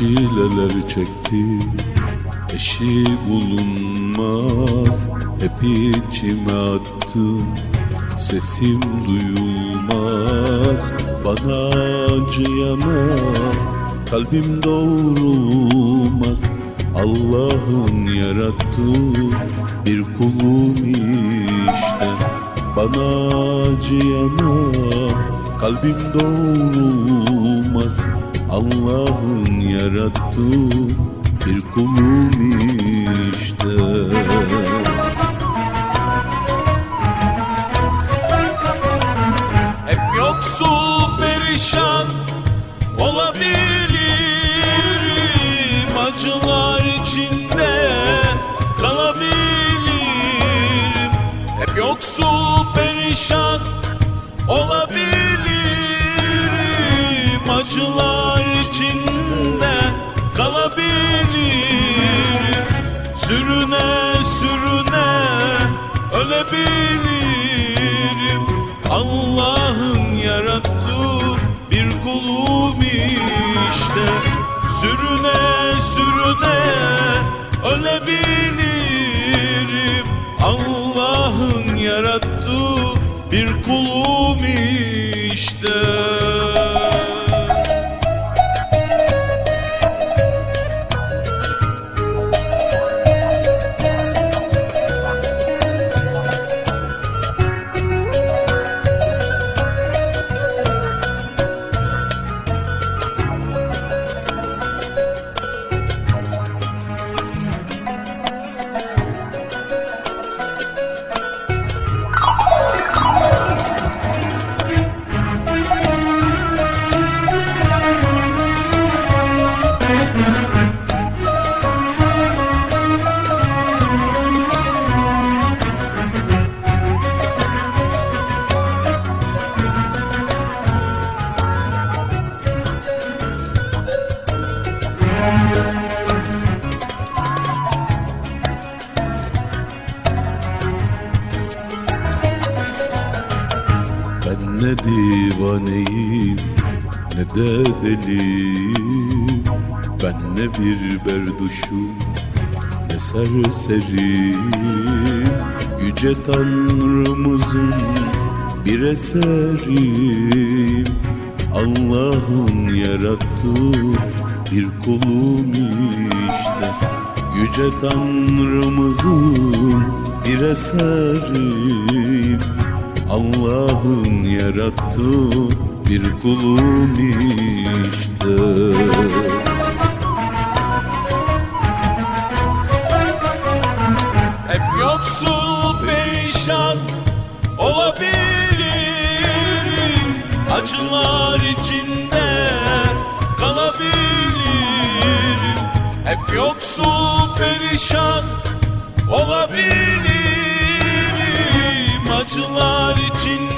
çileler çektim Eşi bulunmaz Hep içime attım Sesim duyulmaz Bana acıyana. Kalbim doğrulmaz Allah'ın yarattığı bir kulum işte. Bana acıyana kalbim doğrulmaz Allah'ın yarattığı bir kulum işte. Hep yoksul perişan olabilirim Acılar içinde kalabilirim. Hep yoksul perişan olabilirim Acılar içinde kalabilirim Sürüne sürüne ölebilirim. Allah'ın yarattığı bir kulum işte. Sürüne sürüne ölebilirim ne divaneyim ne de deliyim. Ben ne bir berduşum ne serseriyim Yüce Tanrımızın bir eseriyim Allah'ın yarattığı bir kulum işte. Yüce Tanrımızın bir eseriyim Allah'ın yarattığı bir kulum işte. Hep yoksul perişan olabilirim. Acılar içinde kalabilirim. Hep yoksul perişan olabilirim Acılar kalabilirim